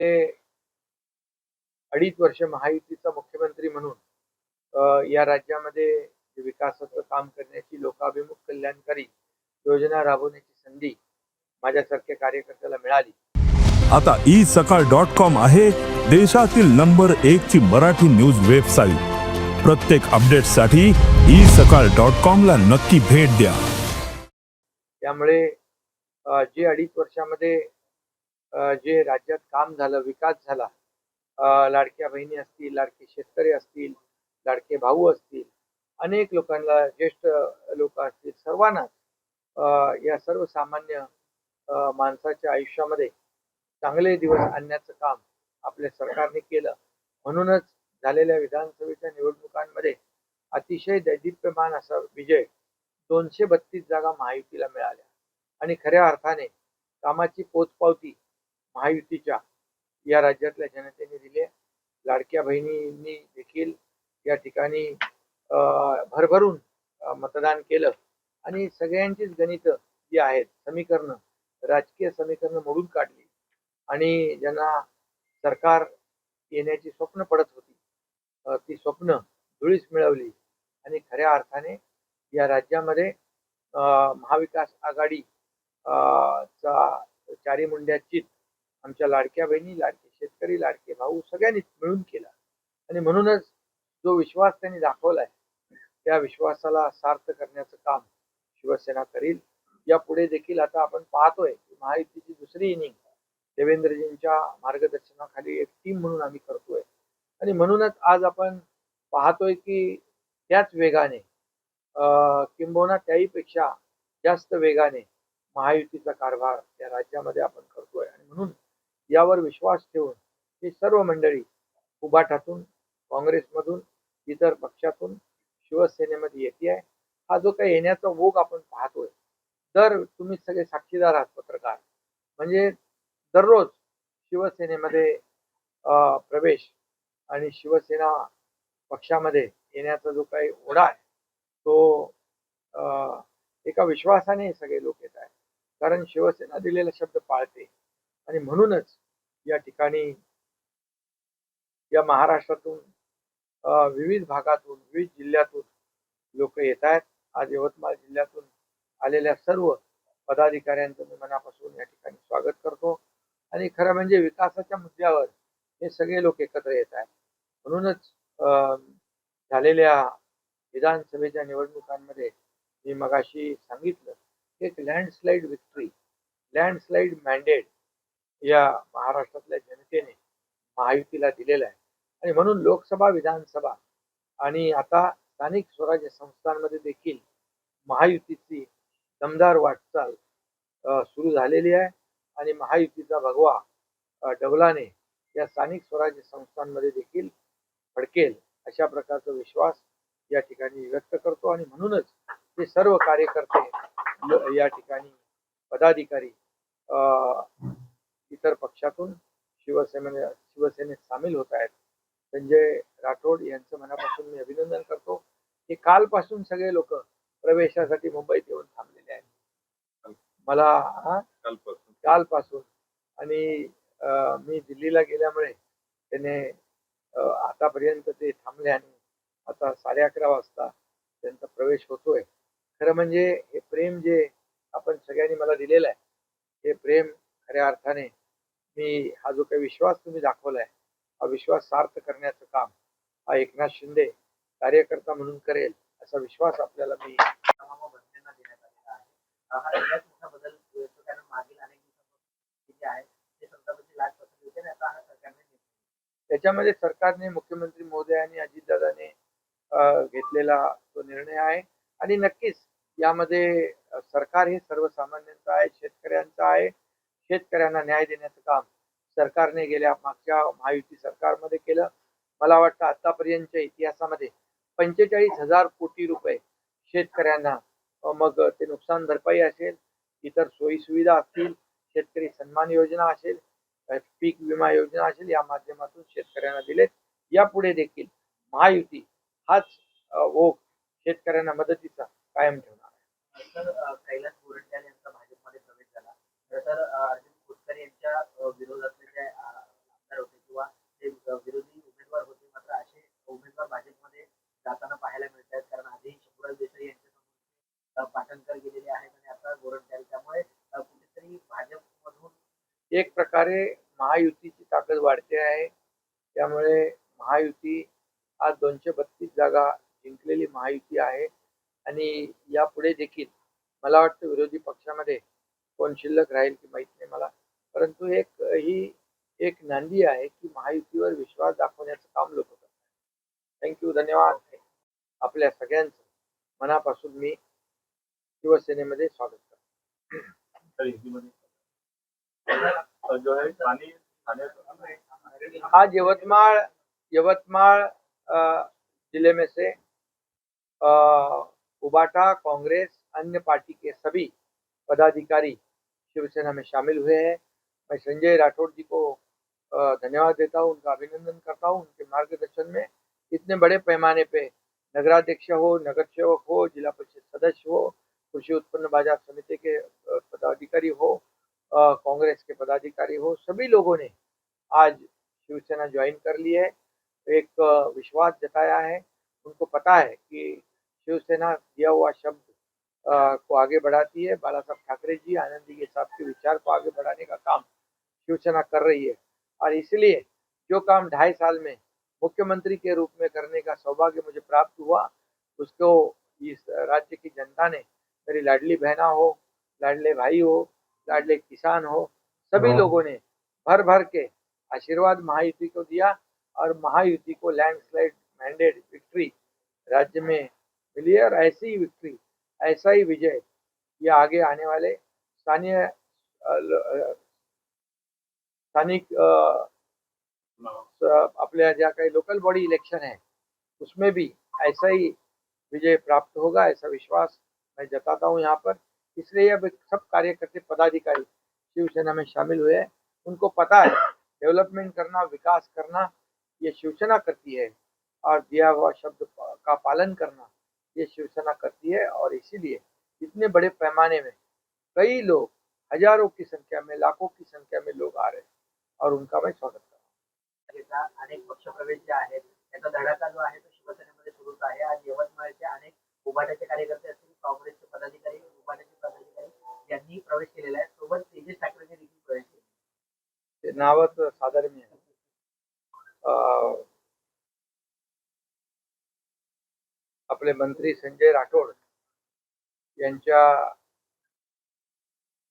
ते अडीच वर्ष महायुतीचा मुख्यमंत्री म्हणून या राज्यामध्ये विकासाचं काम करण्याची लोकाभिमुख कल्याणकारी योजना राबवण्याची संधी माझ्यासारख्या कार्यकर्त्याला मिळाली. आता ई सकाळ डॉट कॉम आहे देशातील नंबर एक ची मराठी न्यूज वेबसाईट. प्रत्येक अपडेटसाठी ई सकाळ डॉट कॉम ला नक्की भेट द्या. त्यामुळे जे अडीच वर्षामध्ये जे राज्यात काम झालं विकास झाला लाडक्या बहिणी असतील लाडके शेतकरी असतील लाडके भाऊ असतील अनेक लोकांना ज्येष्ठ लोक असतील सर्वांनाच या सर्वसामान्य माणसाच्या आयुष्यामध्ये चांगले दिवस आणण्याचं काम आपल्या सरकारने केलं. म्हणूनच झालेल्या विधानसभेच्या निवडणुकांमध्ये अतिशय दैदिप्यमान असा विजय दोनशे बत्तीस जागा महायुतीला मिळाल्या. आणि खऱ्या अर्थाने कामाची पोचपावती महायुतीच्या या राज्यातल्या जनतेने दिले. लाडक्या बहिणींनी देखील या ठिकाणी अं, भरभरून मतदान केलं. आणि सगळ्यांचीच गणितं जी आहेत समीकरणं राजकीय समीकरणं मोडून काढली. आणि ज्यांना सरकार येण्याची स्वप्न पडत होती ती स्वप्न धुळीस मिळवली. आणि खऱ्या अर्थाने या राज्यामध्ये अं, महाविकास आघाडी अं, चा चारी मुंड्याचित आमच्या लाडक्या बहिणी लाडके शेतकरी लाडके भाऊ सगळ्यांनीच मिळून केला. आणि म्हणूनच जो विश्वास त्यांनी दाखवलाय त्या विश्वासाला सार्थ करण्याचं काम शिवसेना करील. यापुढे देखील आता आपण पाहतोय की महायुतीची दुसरी इनिंग देवेंद्रजींच्या मार्गदर्शनाखाली एक टीम म्हणून आम्ही करतोय. आणि म्हणूनच आज आपण पाहतोय की त्याच वेगाने अं, किंबहुना त्याहीपेक्षा जास्त वेगाने महायुतीचा कारभार या राज्यामध्ये आपण करतोय. आणि म्हणून यावर विश्वास ठेवून ही सर्व मंडळी उबाठातून काँग्रेसमधून इतर पक्षातून शिवसेनेमध्ये येते आहे. हा जो काही येण्याचा ओघ आपण पाहतोय तर तुम्ही सगळे साक्षीदार आहात पत्रकार. म्हणजे दररोज शिवसेनेमध्ये अं, प्रवेश आणि शिवसेना पक्षामध्ये येण्याचा जो काही ओढा आहे तो अं, एका विश्वासाने सगळे लोक येत आहेत. कारण शिवसेना दिलेला शब्द पाळते. आणि म्हणूनच या ठिकाणी या महाराष्ट्रातून विविध भागातून विविध जिल्ह्यातून लोक येत आहेत आज यवतमाळ जिल्ह्यातून आलेल्या सर्व पदाधिकाऱ्यांचं मी मनापासून या ठिकाणी स्वागत करतो. आणि खरं म्हणजे विकासाच्या मुद्द्यावर हे सगळे लोक एकत्र येत आहेत म्हणूनच अं, झालेल्या विधानसभेच्या निवडणुकांमध्ये मी मगाशी सांगितलं की एक लँडस्लाईड विक्ट्री लँडस्लाईड मॅन्डेट या महाराष्ट्रातल्या जनतेने महायुतीला दिलेला आहे. आणि म्हणून लोकसभा विधानसभा आणि आता स्थानिक स्वराज्य संस्थांमध्ये देखील महायुतीची दमदार वाटचाल सुरू झालेली आहे. आणि महायुतीचा भगवा डबलाने या स्थानिक स्वराज्य संस्थांमध्ये देखील फडकेल अशा प्रकारचा विश्वास या ठिकाणी व्यक्त करतो. आणि म्हणूनच हे सर्व कार्यकर्ते या ठिकाणी पदाधिकारी इतर पक्षातून शिवसेने शिवसेनेत सामील होत आहेत. संजय राठोड यांचं मनापासून मी अभिनंदन करतो. की कालपासून सगळे लोक प्रवेशासाठी मुंबईत येऊन थांबलेले आहेत. मला? कालपासून. कालपासून. आणि मी दिल्लीला गेल्यामुळे त्याने आतापर्यंत ते थांबले आणि आता साडे अकरा वाजता त्यांचा प्रवेश होतोय. खरं म्हणजे हे प्रेम जे आपण सगळ्यांनी मला दिलेलं आहे हे प्रेम खऱ्या अर्थाने मी हा जो काही विश्वास तुम्ही दाखवलाय हा विश्वास सार्थ करण्याचं काम हा एकनाथ शिंदे कार्यकर्ता म्हणून करेल असा विश्वास आपल्याला मी देण्यात आलेला आहे. मागील आहे. आता सरकारने त्याच्यामध्ये सरकारने मुख्यमंत्री महोदयांनी अजितदादाने अं, घेतलेला तो निर्णय आहे. आणि नक्कीच यामध्ये सरकार हे सर्वसामान्यांचं आहे शेतकऱ्यांचं आहे. शेतकऱ्यांना न्याय देण्याचं काम सरकारने गेल्या मागच्या महायुती सरकारमध्ये केलं मला वाटतं आतापर्यंतच्या इतिहासामध्ये पंचेचाळीस हजार कोटी रुपये शेतकऱ्यांना मग ते नुकसान भरपाई असेल इतर सोयी सुविधा असतील शेतकरी सन्मान योजना असेल पीक विमा योजना असेल या माध्यमातून शेतकऱ्यांना दिलेत यापुढे देखील महायुती हाच ओघ शेतकऱ्यांना मदतीचा कायम ठेवणार आहे. तर अर्जुन खोतकर यांच्या विरोधातले जे आमदार होते किंवा ते विरोधी उमेदवार होते मात्र असे उमेदवार भाजपमध्ये जाताना पाहायला मिळत आहेत कारण आधी शंभुराज देसाई यांच्या पाठांतर गेलेले आहेत आणि आता गोरंट्याल त्यामुळे कुठेतरी भाजपमधून एक प्रकारे महायुतीची ताकद वाढते आहे. त्यामुळे महायुती आज दोनशे बत्तीस जागा जिंकलेली महायुती आहे. आणि यापुढे देखील मला वाटतं विरोधी पक्षामध्ये कोण शिल्लक राहील की माहीत नाही मला. परंतु एक ही एक नांदी आहे की महायुतीवर विश्वास दाखवण्याचं काम लोक करतात. थँक्यू धन्यवाद. आपल्या सगळ्यांचं मनापासून मी शिवसेनेमध्ये स्वागत करतो. है यवतमाळ यवतमाळ जिले में से उबाटा कांग्रेस अन्य पार्टी के सभी पदाधिकारी शिवसेना में शामिल हुए हैं। मैं संजय राठौड़ जी को धन्यवाद देता हूँ, उनका अभिनंदन करता हूँ, उनके मार्गदर्शन में। इतने बड़े पैमाने पे नगराध्यक्ष हो, नगर सेवक हो, जिला परिषद सदस्य हो, कृषि उत्पन्न बाज़ार समिति के पदाधिकारी हो कांग्रेस के पदाधिकारी हो, सभी लोगों ने आज शिवसेना ज्वाइन कर ली है। एक विश्वास जताया है। उनको पता है कि शिवसेना दिया हुआ शब्द को आगे बढ़ाती है। बाला साहब ठाकरे जी आनंदी के साहब के विचार को आगे बढ़ाने का काम शिवसेना कर रही है। और इसलिए जो काम ढाई साल में मुख्यमंत्री के रूप में करने का सौभाग्य मुझे प्राप्त हुआ उसको इस राज्य की जनता ने मेरी लाडली बहना हो लाडले भाई हो लाडले किसान हो सभी हाँ। लोगों ने भर भर के आशीर्वाद महायुति को दिया और महायुति को लैंडस्लाइड मैंडेड विक्ट्री राज्य में मिली और ऐसी ही विक्ट्री ऐसा ही विजय ये आगे आने वाले स्थानीय स्थानिक अ, आपल्या ज्या काही लोकल बॉडी इलेक्शन है उसमें भी ऐसा ही विजय प्राप्त होगा ऐसा विश्वास मैं जताता हूँ यहाँ पर। इसलिए अब सब कार्यकर्ते पदाधिकारी शिवसेना में शामिल हुए हैं। उनको पता है डेवलपमेंट करना विकास करना ये शिवसेना करती है और दिया हुआ शब्द का पालन करना ये शिवसेना करती है और इसीलिए इतने बड़े पैमाने में कई लोग हज़ारों की संख्या में लाखों की संख्या में लोग आ रहे हैं और उनका मैं स्वागत करता हूँ। त्याचा अनेक पक्षप्रवेश जे आहेत त्याचा धडाका जो आहे तो शिवसेनेमध्ये सुरूच आहे. आज यवतमाळचे अनेक उभाट्याचे कार्यकर्ते असतील काँग्रेसचे पदाधिकारी उभाट्याचे पदाधिकारी यांनी प्रवेश केलेला आहे. सोबत तेजस ठाकरेंनी देखील प्रवेश केला ते नावच साधर्म्य आपले मंत्री संजय राठोड यांच्या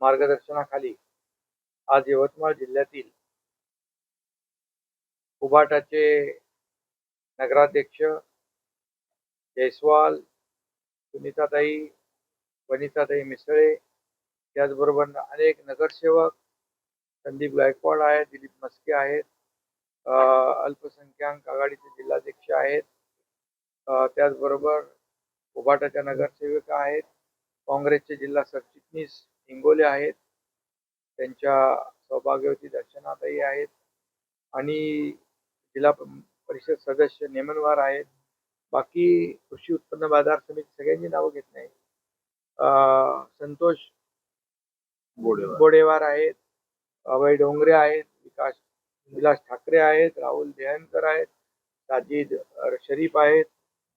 मार्गदर्शनाखाली आज यवतमाळ जिल्ह्यातील उबाटाचे नगराध्यक्ष जयस्वाल सुनीताताई वनिताताई मिसळे त्याचबरोबर अनेक नगरसेवक संदीप गायकवाड आहेत दिलीप मस्के आहेत अल्पसंख्याक आघाडीचे जिल्हाध्यक्ष आहेत. त्याचबरोबर उभाटाच्या नगरसेविका आहेत. काँग्रेसचे जिल्हा सरचिटणीस हिंगोले आहेत. त्यांच्या सौभाग्यवती दर्शनाताई आहेत. आणि जिल्हा परिषद सदस्य नेमनवार आहेत. बाकी कृषी उत्पन्न बाजार समिती सगळ्यांची नावं घेत नाही संतोष गोडेवार. गोडेवार आहेत. अभय डोंगरे आहेत. विकास विलास ठाकरे आहेत. राहुल देहनकर आहेत. साजिद शरीफ आहेत.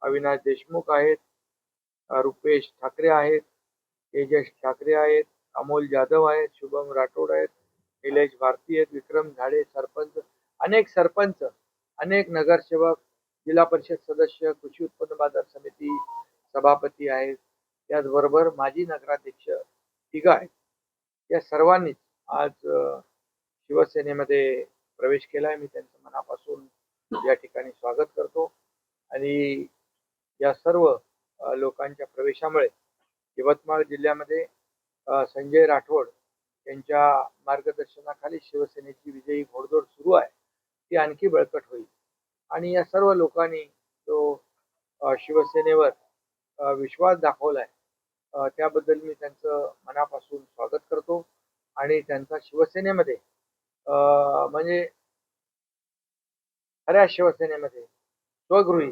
अविनाश देशमुख आहेत रुपेश ठाकरे आहेत तेजस ठाकरे आहेत अमोल जाधव आहेत शुभम राठोड आहेत निलेश भारती आहेत विक्रम झाडे सरपंच अनेक सरपंच अनेक नगरसेवक जिल्हा परिषद सदस्य कृषी उत्पन्न बाजार समिती सभापती आहेत. त्याचबरोबर माजी नगराध्यक्ष तिघ आहेत. या सर्वांनीच आज शिवसेनेमध्ये प्रवेश केला आहे मी त्यांचं मनापासून या ठिकाणी स्वागत करतो. आणि या सर्व लोकांच्या प्रवेशामुळे यवतमाळ जिल्ह्यामध्ये संजय राठोड यांच्या मार्गदर्शनाखाली शिवसेनेची विजयी घोडदौड सुरू आहे. ती आणखी बळकट होईल. आणि या सर्व लोकांनी जो शिवसेनेवर विश्वास दाखवलाय आहे त्याबद्दल मी त्यांचं मनापासून स्वागत करतो. आणि त्यांचा शिवसेनेमध्ये म्हणजे खऱ्या शिवसेनेमध्ये स्वगृही